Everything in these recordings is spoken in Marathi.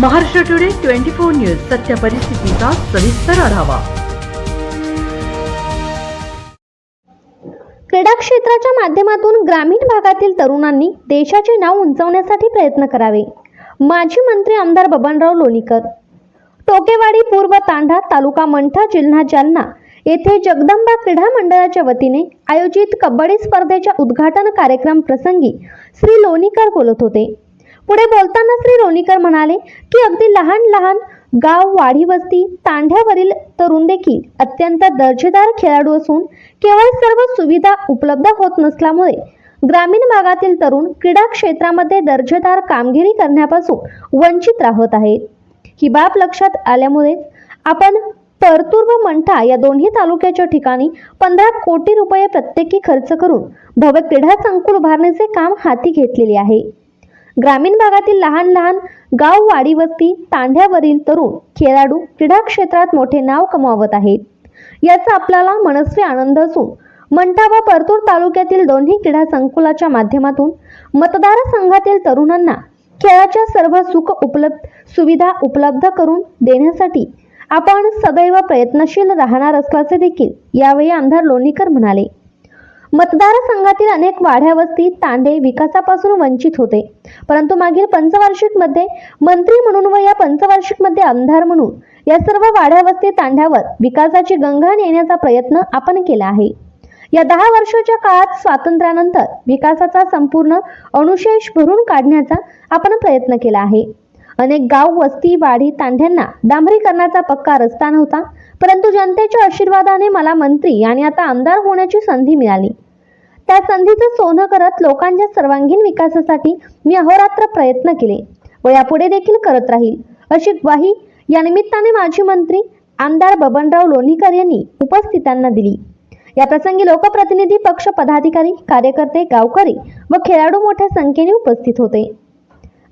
Maharashtra today twenty four news सत्य परिस्थितीचा सविस्तर आढावा. क्रीडा क्षेत्राच्या माध्यमातून ग्रामीण भागातील तरुणांनी देशाचे नाव उंचावण्यासाठी प्रयत्न करावे. माजी मंत्री आमदार बबनराव लोणीकर टोकेवाडी पूर्व तांढा तालुका मंठा जिल्हा जालना येथे जगदंबा क्रीडा मंडळाच्या वतीने आयोजित कबड्डी स्पर्धेच्या उद्घाटन कार्यक्रम प्रसंगी श्री लोणीकर बोलत होते. पुढे बोलताना श्री रोणीकर म्हणाले की अगदी लहान लहान गाव वाढी वस्ती तांढ्यावरील तरुण देखील अत्यंत दर्जेदार खेळाडू असून केवळ सर्व सुविधा उपलब्ध होत नसल्यामुळे ग्रामीण भागातील तरुण क्रीडा क्षेत्रामध्ये दर्जेदार कामगिरी करण्यापासून वंचित राहत आहेत. ही बाब लक्षात आल्यामुळे आपण परतूर व मंठा या दोन्ही तालुक्याच्या ठिकाणी पंधरा कोटी रुपये प्रत्येकी खर्च करून भव्य क्रीडा संकुल उभारण्याचे काम हाती घेतलेले आहे. ग्रामीण भागातील लहान लहान गाव वाडी तांड्यावरील तरुण खेळाडू क्रीडा क्षेत्रात मोठे नाव कमावत आहेत. याचा आपल्याला मनस्वी आनंद असून मंठा व परतूर तालुक्यातील दोन्ही क्रीडा संकुलाच्या माध्यमातून मतदारसंघातील तरुणांना खेळाच्या सर्व सुख उपलब्ध सुविधा उपलब्ध करून देण्यासाठी आपण सदैव प्रयत्नशील राहणार असल्याचे देखील यावेळी आमदार लोणीकर म्हणाले. मतदारसंघातील अनेक वाढ्या वस्ती तांडे विकासापासून वंचित होते. परंतु मागील पंचवार्षिकमध्ये मंत्री म्हणून व या पंचवार्षिकमध्ये आमदार म्हणून या सर्व वाढ्या वस्ती तांड्यावर विकासाची गंगा नेण्याचा प्रयत्न आपण केला आहे. या दहा वर्षाच्या काळात स्वातंत्र्यानंतर विकासाचा संपूर्ण अनुशेष भरून काढण्याचा आपण प्रयत्न केला आहे. अनेक गाव वस्ती वाढी तांड्यांना डांबरीकरणाचा पक्का रस्ता नव्हता परंतु जनतेच्या आशीर्वादाने मला मंत्री आणि आता आमदार होण्याची संधी मिळाली. त्या संधीचं सोनं करत लोकांच्या सर्वांगीण विकासासाठी मी अहोरात्र प्रयत्न केले व यापुढे देखील करत राहील अशी ग्वाही या निमित्ताने माजी मंत्री आमदार बबनराव लोणीकर यांनी उपस्थितांना दिली. या प्रसंगी लोकप्रतिनिधी पक्ष पदाधिकारी कार्यकर्ते गावकरी व खेळाडू मोठ्या संख्येने उपस्थित होते.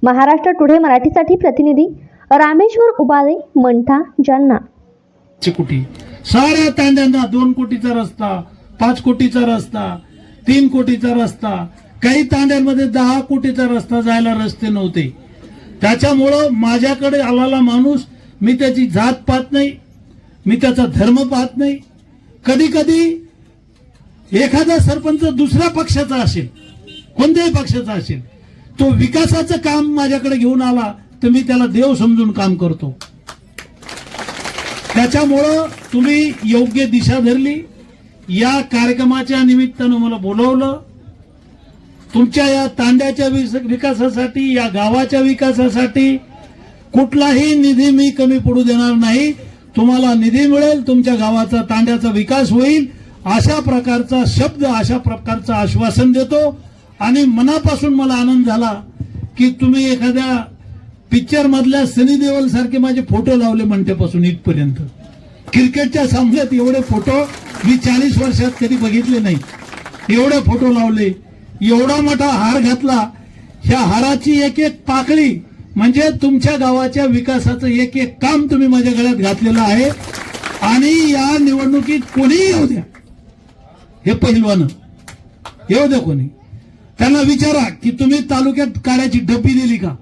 महाराष्ट्र टुडे मराठीसाठी प्रतिनिधी रामेश्वर उबाले मंठा जालना. ची कोटी साऱ्या तांद्यांना दोन कोटीचा रस्ता पाच कोटीचा रस्ता तीन कोटीचा रस्ता. काही तांड्यांमध्ये दहा कोटीचा रस्ता जायला रस्ते नव्हते. त्याच्यामुळं माझ्याकडे आलेला माणूस मी त्याची जात पाहत नाही मी त्याचा धर्म पाहत नाही. कधी कधी एखादा सरपंच दुसऱ्या पक्षाचा असेल कोणत्याही पक्षाचा असेल तो विकासाचं काम माझ्याकडे घेऊन आला तर मी त्याला देव समजून काम करतो. त्याच्यामुळं तुम्ही योग्य दिशा धरली. या कार्यक्रमाच्या निमित्तानं मला बोलवलं. तुमच्या या तांड्याच्या विकासासाठी या गावाच्या विकासासाठी कुठलाही निधी मी कमी पडू देणार नाही. तुम्हाला निधी मिळेल तुमच्या गावाचा तांड्याचा विकास होईल. अशा प्रकारचा शब्द अशा प्रकारचं आश्वासन देतो. आणि मनापासून मला आनंद झाला की तुम्ही एखाद्या पिक्चर मधल्या सनी देवल सारखे माझे फोटो लावले म्हणतेपासून इथपर्यंत. क्रिकेटच्या सामन्यात एवढे फोटो मी चाळीस वर्षात कधी बघितले नाही. एवढे फोटो लावले एवढा मोठा हार घातला. ह्या हाराची एक एक पाकळी म्हणजे तुमच्या गावाच्या विकासाचं एक एक काम तुम्ही माझ्या गळ्यात घातलेलं आहे. आणि या निवडणुकीत कोणीही येऊ द्या. हे पहिलवानं. येऊ द्या कोणी. त्यांना विचारा की तुम्ही तालुक्यात काड्याची डब्बी दिली का?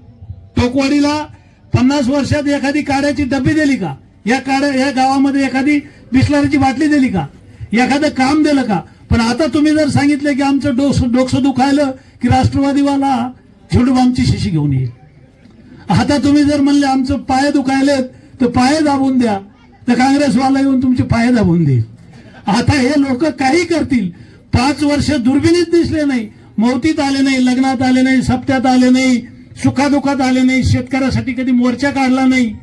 टोकवाडीला पन्नास वर्षात एखादी काड्याची डब्बी दिली का? या काड्या या गावामध्ये एखादी बिस्लरीची बाटली दिली का? एखादं काम दिलं का? पण आता तुम्ही जर सांगितलं की आमचं डोस डोकसं दुखायलं की राष्ट्रवादीवाला झेंडूबामची शिशी घेऊन येईल. आता तुम्ही जर म्हणले आमचं पाय दुखायलेत तर पाय दाबून द्या. तर काँग्रेसवाला येऊन तुमचे पाय दाबून देईल. आता हे लोक काही करतील. पाच वर्ष दुर्बिणीत दिसले नाही. मौतीत आले नाही लग्नात आले नाही सप्त्यात आले नाही सुखादुखात आले नाही शेतकऱ्यासाठी कधी मोर्चा काढला नाही.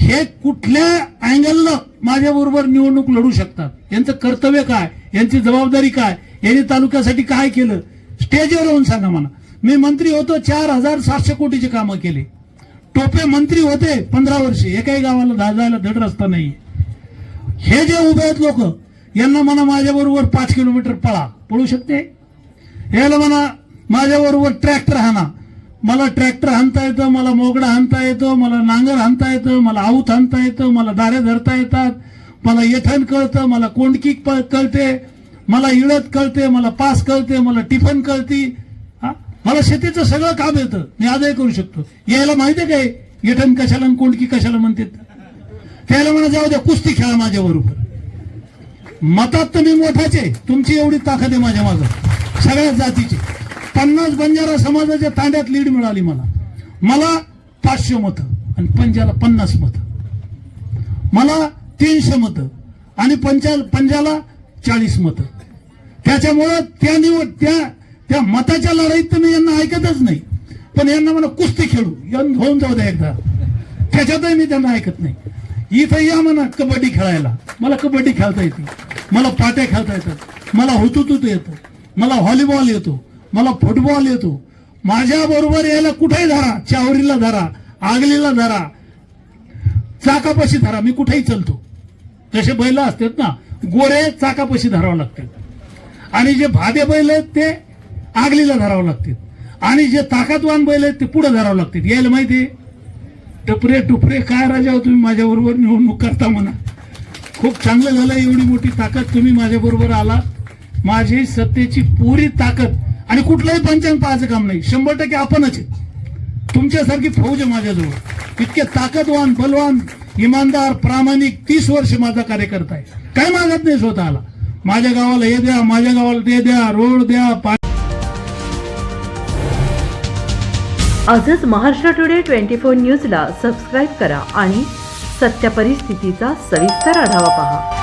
हे कुठल्या अँगलनं माझ्याबरोबर निवडणूक लढू शकतात? यांचं कर्तव्य काय? यांची जबाबदारी काय? यांनी तालुक्यासाठी काय केलं? स्टेजवर येऊन सांगा मला. मी मंत्री होतो चार हजार सातशे कोटीचे कामं केले. टोपे मंत्री होते पंधरा वर्षे. एकाही गावाला धाजायला जायला धड रस्ता नाही. हे जे उभे आहेत लोक यांना म्हणा माझ्याबरोबर पाच किलोमीटर पळा. पळू शकते? याला म्हणा माझ्याबरोबर ट्रॅक्टर हाना मला ट्रॅक्टर हाणता येतं मला मोगडा हाणता येतं मला नांगर हाणता येतं मला आऊत हाणता येतं मला दारे धरता येतात मला येथन कळतं मला कोंडकी कळते मला इळत कळते मला पास कळते मला टिफन कळती. हा? मला शेतीचं सगळं काम येतं मी आजही करू शकतो. यायला माहिती काय येठण कशाला कोंडकी कशाला म्हणतात? त्याला म्हणा जाऊ द्या कुस्ती खेळा माझ्या बरोबर. मतात तर मी मोठाचे तुमची एवढी ताकद आहे माझ्या मागं. सगळ्या जातीची. पन्नास बंजारा समाजाच्या तांड्यात लीड मिळाली मला. मला पाचशे मतं आणि पंजाला पन्नास मतं. मला तीनशे मतं आणि पंचा पंजाला चाळीस मतं. त्याच्यामुळं त्या निवड त्या त्या मताच्या लढाईत तर मी यांना ऐकतच नाही. पण यांना मला कुस्ती खेळू. यांना होऊन जाऊ द्या एकदा. त्याच्यातही मी त्यांना ऐकत नाही. इथं या म्हणा कबड्डी खेळायला. मला कबड्डी खेळता येते. मला पाट्या खेळता येतात. मला हुतुतुत येतं. मला व्हॉलीबॉल येतो. मला फुटबॉल येतो. माझ्या बरोबर यायला कुठेही धरा. चावरीला धरा आगलीला धरा. चाकापाशी धरा. मी कुठेही चलतो. जसे बैल असतात ना गोरे चाकापाशी धरावं लागतात आणि जे भादे बैल आहेत ते आगलीला धरावं लागतात आणि जे ताकदवान बैल आहेत ते पुढे धरावं लागतात यायला माहिती आहे? टपरे टुपरे काय राजा हो तुम्ही माझ्याबरोबर निवडणूक करता म्हणा. खूप चांगलं झालं. एवढी मोठी ताकद तुम्ही माझ्याबरोबर आला. माझी सत्तेची पुरी ताकद आणि कुठलंही पंचांग पाहायचं काम नाही. शंभर टक्के आपणच आहे. तुमच्यासारखी फौज आहे माझ्याजवळ. इतके ताकदवान बलवान इमानदार प्रामाणिक तीस वर्ष माझा कार्यकर्ता आहे. काय मागत नाही स्वतःला. माझ्या गावाला हे द्या माझ्या गावाला ते द्या रोड द्या पाणी आजच महाराष्ट्र टुडे ट्वेंटी फोर न्यूजला सबस्क्राईब करा आणि सत्य परिस्थितीचा सविस्तर आढावा पहा.